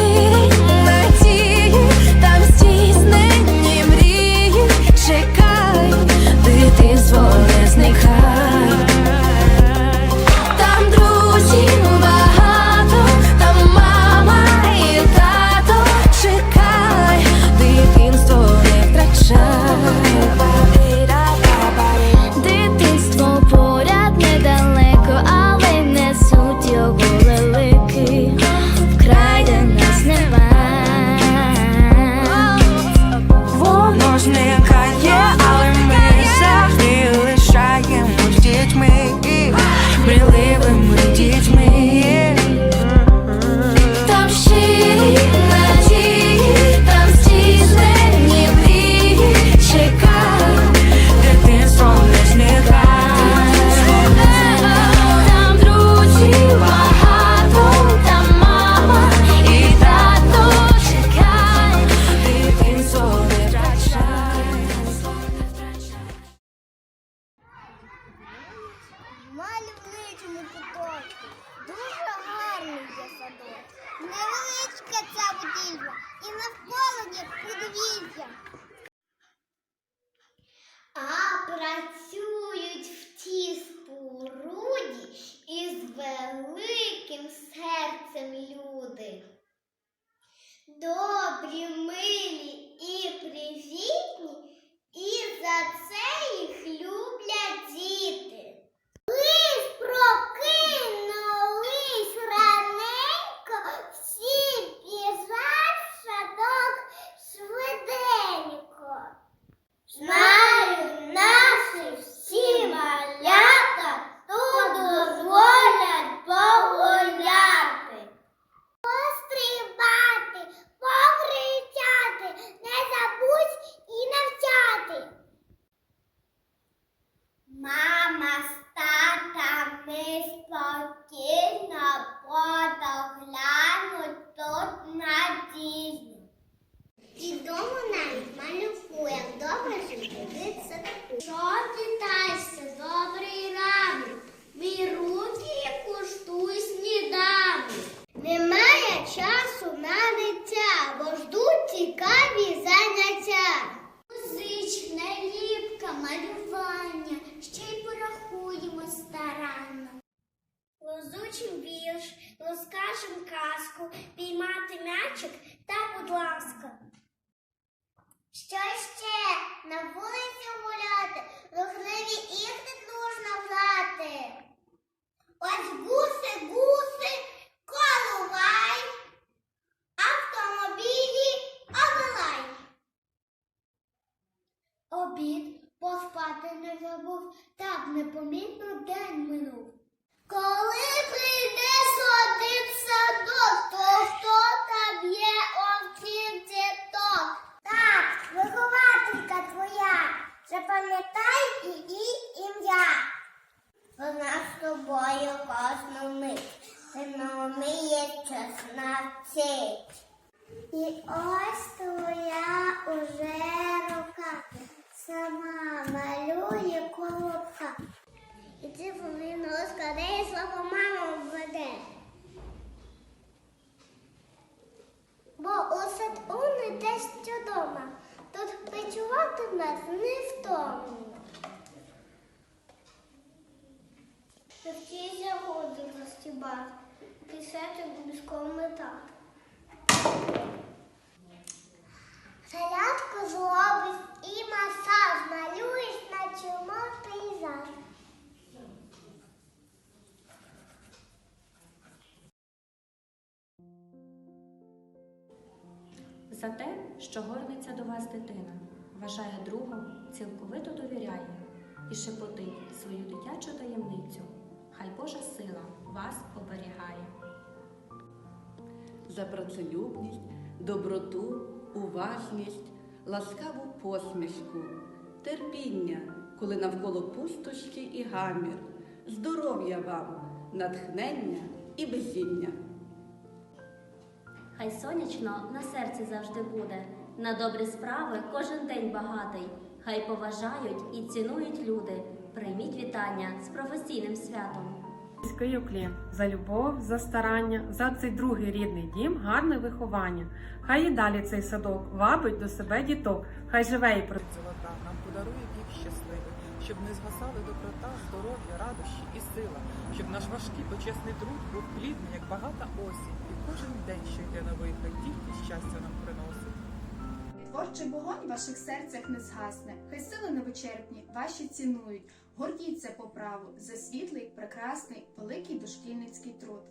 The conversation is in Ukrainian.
waiting Невеличка ця будівля і навколо є подвір'я. А працюють в тій споруді із великим серцем люди. Добрі, милі Лозучим вірш, розкажем казку, піймати м'ячик та будь ласка. Що ще? На вулиці гуляти, рухливі ігри дружно грати. Ось гуси, гуси, колувай, автомобілі, обилай. Обід поспати не забув, так непомітно день минув. Запам'ятай її ім'я. Вона з тобою кожну мить, не вміє час. І ось твоя уже рука, сама малює слово мама введе. Бо у садку не те, що дома, тут працювати в нас не втомлено. Навчися годи застібати, писати обов'язково метати. Салятку зробиш і масаж, малюєш За те, що горниться до вас дитина, вважає другом, цілковито довіряє і шепотить свою дитячу таємницю. Хай Божа сила вас оберігає. за працелюбність, доброту, уважність, ласкаву посмішку, терпіння, коли навколо пустощі і гамір, здоров'я вам, натхнення і везіння. Хай сонячно на серці завжди буде. На добрі справи кожен день багатий. Хай поважають і цінують люди. Прийміть вітання з професійним святом. Уклін за любов, за старання, за цей другий рідний дім, гарне виховання. Хай і далі цей садок вабить до себе діток, хай живе і про золота нам подарує вік щасливий, щоб не згасали доброта, здоров'я, радощі і сила, щоб наш важкий почесний труд був плідний, як багата осінь, і кожен день, що йде на вихід, тільки щастя нам приносить. Творчий вогонь в ваших серцях не згасне, хай сили невичерпні ваші цінують. Гордіться по праву за світлий, прекрасний, великий дошкільницький труд.